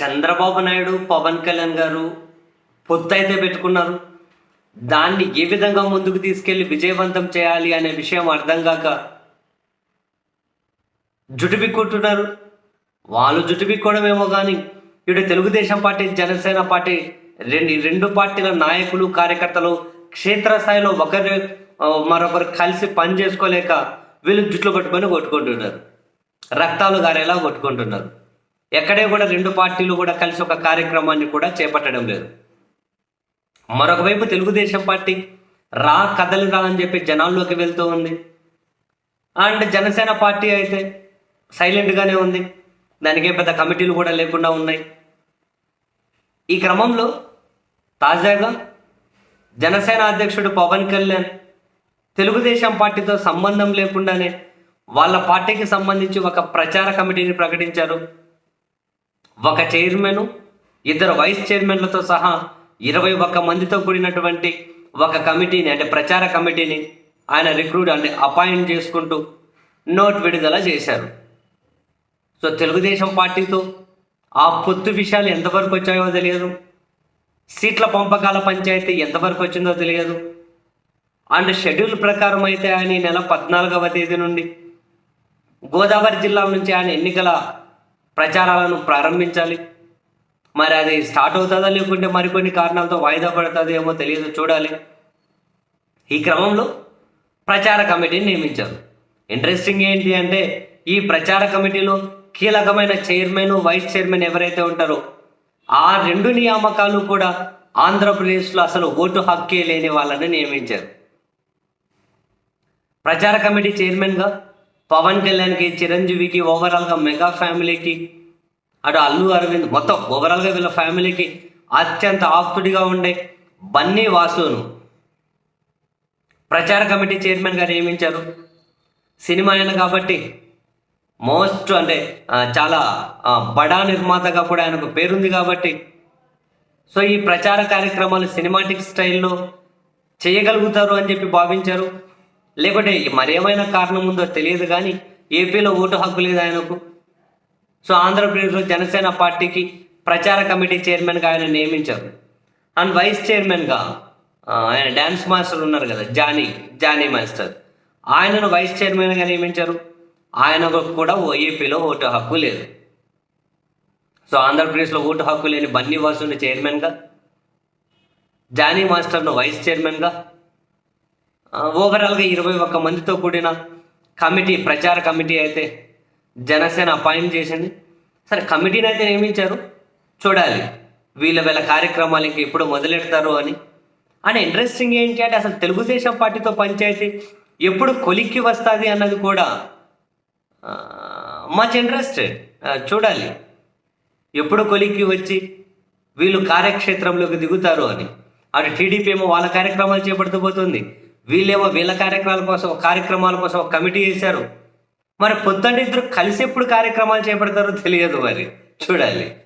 చంద్రబాబు నాయుడు పవన్ కళ్యాణ్ గారు పొత్తు అయితే పెట్టుకున్నారు. దాన్ని ఏ విధంగా ముందుకు తీసుకెళ్ళి విజయవంతం చేయాలి అనే విషయం అర్థం కాక జుటుబిక్కుంటున్నారు. వాళ్ళు జుటుబిక్కోవడమేమో కానీ ఇటు తెలుగుదేశం పార్టీ జనసేన పార్టీ రెండు రెండు పార్టీల నాయకులు కార్యకర్తలు క్షేత్రస్థాయిలో ఒకరి మరొకరు కలిసి పని చేసుకోలేక వీళ్ళు జుట్లు పట్టుకొని కొట్టుకుంటున్నారు. రక్తాలు గారేలా కొట్టుకుంటున్నారు. ఎక్కడే కూడా రెండు పార్టీలు కూడా కలిసి ఒక కార్యక్రమాన్ని కూడా చేపట్టడం లేదు. మరొక వైపు తెలుగుదేశం పార్టీ రా కదలి రా అని చెప్పి జనాల్లోకి వెళ్తూ ఉంది. అండ్ జనసేన పార్టీ అయితే సైలెంట్గానే ఉంది. దానికే పెద్ద కమిటీలు కూడా లేకుండా ఉన్నాయి. ఈ క్రమంలో తాజాగా జనసేన అధ్యక్షుడు పవన్ కళ్యాణ్ తెలుగుదేశం పార్టీతో సంబంధం లేకుండానే వాళ్ళ పార్టీకి సంబంధించి ఒక ప్రచార కమిటీని ప్రకటించారు. ఒక చైర్మన్ ఇద్దరు వైస్ చైర్మన్లతో సహా ఇరవై ఒక్క మందితో కూడినటువంటి ఒక కమిటీని అంటే ప్రచార కమిటీని ఆయన రిక్రూట్ అంటే అపాయింట్ చేసుకుంటూ నోట్ విడుదల చేశారు. సో తెలుగుదేశం పార్టీతో ఆ పొత్తు విషయాలు ఎంతవరకు వచ్చాయో తెలియదు. సీట్ల పంపకాల పంచాయతీ ఎంతవరకు వచ్చిందో తెలియదు. అండ్ షెడ్యూల్ ప్రకారం అయితే ఆయన ఈ నెల పద్నాలుగవ తేదీ నుండి గోదావరి జిల్లా నుంచి ఆయన ఎన్నికల ప్రచారాలను ప్రారంభించాలి. మరి అది స్టార్ట్ అవుతుందా లేకుంటే మరికొన్ని కారణాలతో వాయిదా పడుతుందో ఏమో తెలియదు చూడాలి. ఈ క్రమంలో ప్రచార కమిటీని నియమించారు. ఇంట్రెస్టింగ్ ఏంటి అంటే ఈ ప్రచార కమిటీలో కీలకమైన చైర్మన్ వైస్ చైర్మన్ ఎవరైతే ఉంటారో ఆ రెండు నియామకాలు కూడా ఆంధ్రప్రదేశ్లో అసలు ఓటు హక్కే లేని వాళ్ళని నియమించారు. ప్రచార కమిటీ చైర్మన్గా పవన్ కళ్యాణ్కి చిరంజీవికి ఓవరాల్గా మెగా ఫ్యామిలీకి అటు అల్లు అరవింద్ మొత్తం ఓవరాల్గా వీళ్ళ ఫ్యామిలీకి అత్యంత ఆప్తుడిగా ఉండే బన్నీ వాసును ప్రచార కమిటీ చైర్మన్గా నియమించారు. సినిమా ఆయన కాబట్టి మోస్ట్ అంటే చాలా బడా నిర్మాతగా కూడా ఆయనకు పేరుంది కాబట్టి సో ఈ ప్రచార కార్యక్రమాలు సినిమాటిక్ స్టైల్లో చేయగలుగుతారు అని చెప్పి భావించారు. లేకుంటే మరేమైనా కారణం ఉందో తెలియదు కానీ ఏపీలో ఓటు హక్కు లేదు ఆయనకు. సో ఆంధ్రప్రదేశ్లో జనసేన పార్టీకి ప్రచార కమిటీ చైర్మన్గా ఆయన నియమించారు. అండ్ వైస్ చైర్మన్గా ఆయన డ్యాన్స్ మాస్టర్ ఉన్నారు కదా జానీ జానీ మాస్టర్. ఆయనను వైస్ చైర్మన్గా నియమించారు. ఆయనకు కూడా ఓ ఏపీలో ఓటు హక్కు లేదు. సో ఆంధ్రప్రదేశ్లో ఓటు హక్కు లేని బన్నీ వాసుని చైర్మన్గా జానీ మాస్టర్ను వైస్ చైర్మన్గా ఓవరాల్గా ఇరవై ఒక్క మందితో కూడిన కమిటీ ప్రచార కమిటీ అయితే జనసేన అపాయింట్ చేసింది. సరే కమిటీని అయితే నియమించారు. చూడాలి వీళ్ళ వీళ్ళ కార్యక్రమాలు ఇంక ఎప్పుడు మొదలెడతారు అని. అండ్ ఇంట్రెస్టింగ్ ఏంటి అంటే అసలు తెలుగుదేశం పార్టీతో పంచాయతీ ఎప్పుడు కొలిక్కి వస్తుంది అన్నది కూడా మచ్ ఇంట్రెస్టెడ్ చూడాలి ఎప్పుడు కొలిక్కి వచ్చి వీళ్ళు కార్యక్షేత్రంలోకి దిగుతారు అని. అటు టీడీపీ ఏమో వాళ్ళ కార్యక్రమాలు చేపడుతూ పోతుంది. వీళ్ళేమో వీళ్ళ కార్యక్రమాల కోసం కార్యక్రమాల కోసం ఒక కమిటీ చేశారు. మరి పొద్దున్న ఇద్దరు కలిసి ఎప్పుడు కార్యక్రమాలు చేపడతారో తెలియదు మరి. చూడాలి.